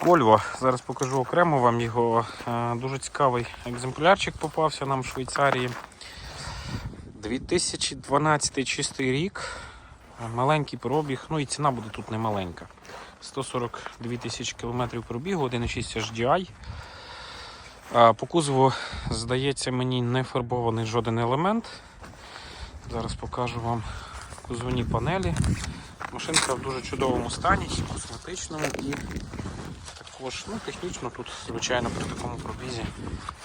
Volvo. Зараз покажу окремо вам його. Е, Дуже цікавий екземплярчик попався нам в Швейцарії. 2012 чистий рік. Е, Маленький пробіг, ну і ціна буде тут не маленька. 142 тисячі кілометрів пробігу, 1,6 HDI. По кузову, здається, мені не фарбований жоден елемент. Зараз покажу вам кузовні панелі. Машинка в дуже чудовому стані, косметичному і також ну, технічно тут, звичайно, при такому пробізі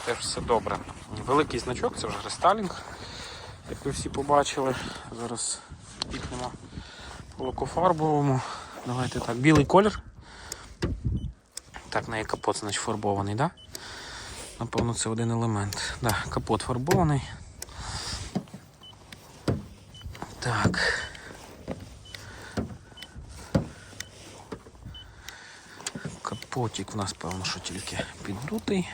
теж все добре. Великий значок, це вже рестайлінг, як ви всі побачили. Зараз пікнемо по. Давайте так, білий колір. Так, на є капот, значить фарбований. Да? Напевно, це один елемент. Да, капот фарбований. Так. Капотик в нас, певно, що тільки піддутий.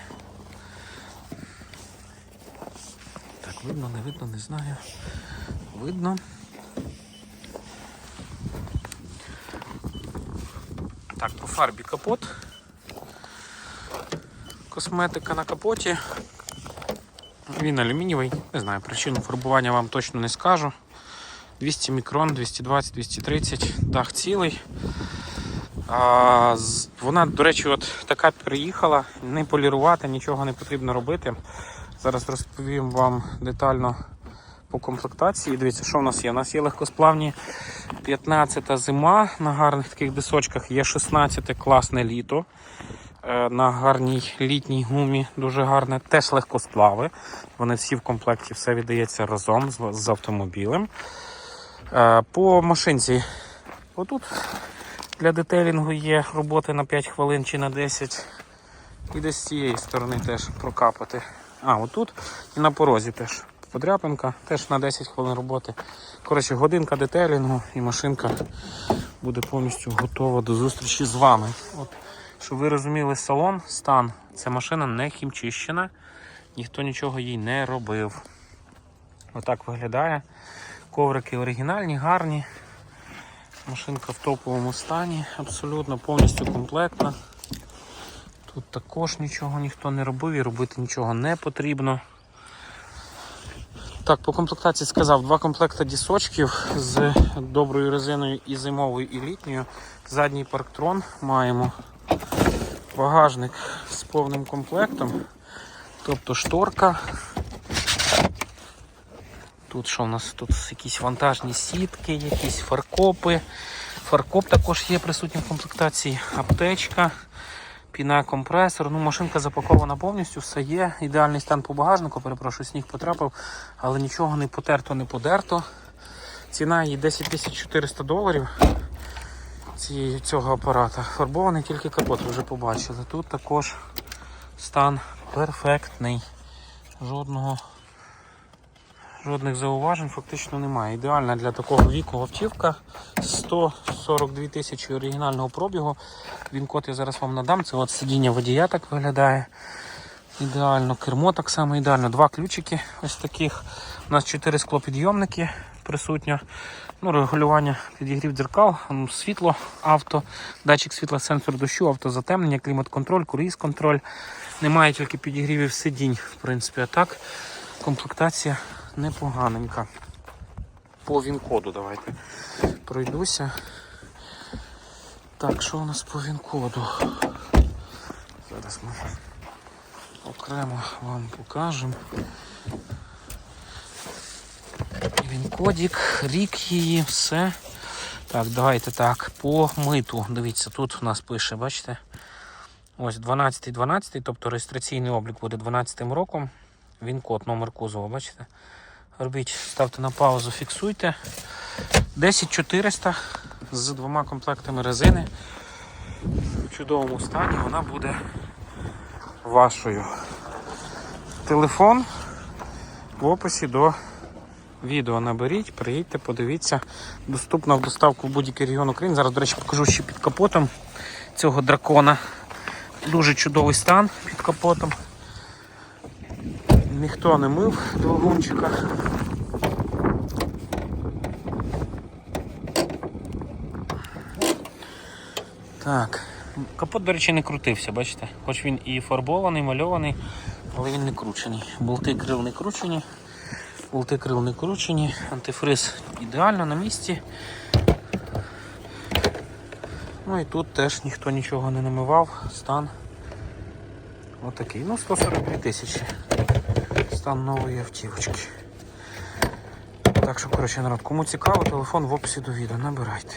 Так, видно, не видно, не знаю. Видно. Так, по фарбі капот. Косметика на капоті. Він алюмінієвий, не знаю, причину фарбування вам точно не скажу. 200 мікрон, 220, 230, дах цілий. А, вона, до речі, от така приїхала, не полірувати, нічого не потрібно робити. Зараз розповім вам детально по комплектації. Дивіться, що в нас є. У нас є легкосплавні 15-та зима на гарних таких дисочках, є 16 класне літо. Е, На гарній літній гумі дуже гарне, теж легкосплави. Вони всі в комплекті, все віддається разом з, з автомобілем. Е, По машинці, отут для детелінгу є роботи на 5 хвилин чи на 10. І десь з цієї сторони теж прокапати. А, отут і на порозі теж. Подряпинка, теж на 10 хвилин роботи. Коротше, годинка детелінгу і машинка буде повністю готова до зустрічі з вами. От, щоб ви розуміли, салон, стан, ця машина не хімчищена, ніхто нічого їй не робив. Отак виглядає. Коврики оригінальні, гарні. Машинка в топовому стані, абсолютно повністю комплектна. Тут також нічого ніхто не робив і робити нічого не потрібно. Так, по комплектації сказав, два комплекти дісочків з доброю резиною і зимовою, і літньою. Задній парктрон маємо. Багажник з повним комплектом. Тобто шторка. Тут що у нас? Тут якісь вантажні сітки, якісь фаркопи. Фаркоп також є присутній в комплектації, аптечка, піна компресор. Ну, машинка запакована повністю, все є. Ідеальний стан по багажнику, перепрошую, сніг потрапив, але нічого не потерто, не подерто. Ціна її 10 400 доларів цього апарата. Фарбований тільки капот, ви вже побачили. Тут також стан перфектний. Жодного Жодних зауважень фактично немає. Ідеальна для такого віку автівка. 142 тисячі оригінального пробігу. Він код я зараз вам надам. Це от сидіння водія так виглядає. Ідеально, кермо так само ідеально. Два ключики ось таких. У нас 4 склопідйомники присутньо. Ну, регулювання підігрів дзеркал, світло, авто, датчик світла, сенсор дощу, автозатемнення, клімат-контроль, круїз-контроль. Немає тільки підігрівів сидінь, в принципі, а так. Комплектація непоганенька. По він-коду давайте пройдуся. Так, що у нас по він-коду? Зараз ми окремо вам покажемо. Він-кодік, рік її, все. Так, давайте так, по миту. Дивіться, тут у нас пише, бачите? Ось 12-12, тобто реєстраційний облік буде 12 роком. Він код, номер кузова, бачите? Робіть, ставте на паузу, фіксуйте. 10400 з двома комплектами резини. В чудовому стані вона буде вашою. Телефон в описі до відео наберіть, приїдьте, подивіться. Доступна в доставку в будь-який регіон України. Зараз, до речі, покажу ще під капотом цього дракона. Дуже чудовий стан під капотом. Ніхто не мив двигунчика. Так. Капот, до речі, не крутився, бачите? Хоч він і фарбований, мальований, але він не кручений. Болти крил не кручені. Болти крил не кручені. Антифриз ідеально на місці. Ну і тут теж ніхто нічого не намивав. Стан отакий. Ну, 142 тисячі. Стан нової автівочки. Так що, коротше, народ, кому цікаво, телефон в описі до відео. Набирайте.